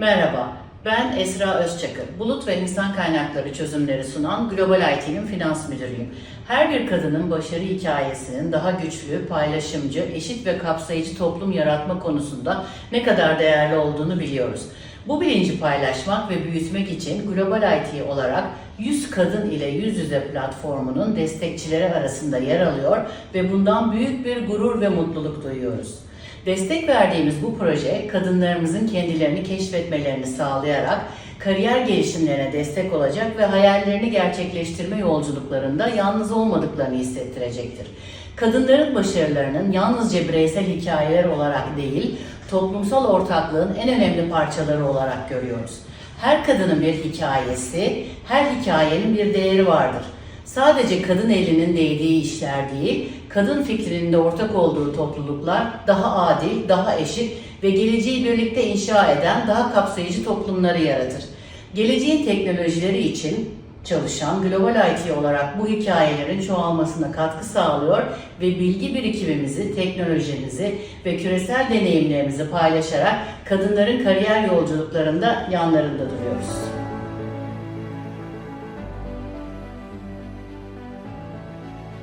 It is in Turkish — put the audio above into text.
Merhaba, ben Esra Özçakır. Bulut ve insan kaynakları çözümleri sunan Global IT'nin finans müdürüyüm. Her bir kadının başarı hikayesinin daha güçlü, paylaşımcı, eşit ve kapsayıcı toplum yaratma konusunda ne kadar değerli olduğunu biliyoruz. Bu bilinci paylaşmak ve büyütmek için Global IT olarak 100 Kadın ile Yüz Yüze platformunun destekçileri arasında yer alıyor ve bundan büyük bir gurur ve mutluluk duyuyoruz. Destek verdiğimiz bu proje kadınlarımızın kendilerini keşfetmelerini sağlayarak kariyer gelişimlerine destek olacak ve hayallerini gerçekleştirme yolculuklarında yalnız olmadıklarını hissettirecektir. Kadınların başarılarının yalnızca bireysel hikayeler olarak değil, toplumsal ortaklığın en önemli parçaları olarak görüyoruz. Her kadının bir hikayesi, her hikayenin bir değeri vardır. Sadece kadın elinin değdiği işler değil, kadın fikrinin de ortak olduğu topluluklar daha adil, daha eşit ve geleceği birlikte inşa eden daha kapsayıcı toplumları yaratır. Geleceğin teknolojileri için çalışan Global IT olarak bu hikayelerin çoğalmasına katkı sağlıyor ve bilgi birikimimizi, teknolojimizi ve küresel deneyimlerimizi paylaşarak kadınların kariyer yolculuklarında yanlarında duruyoruz.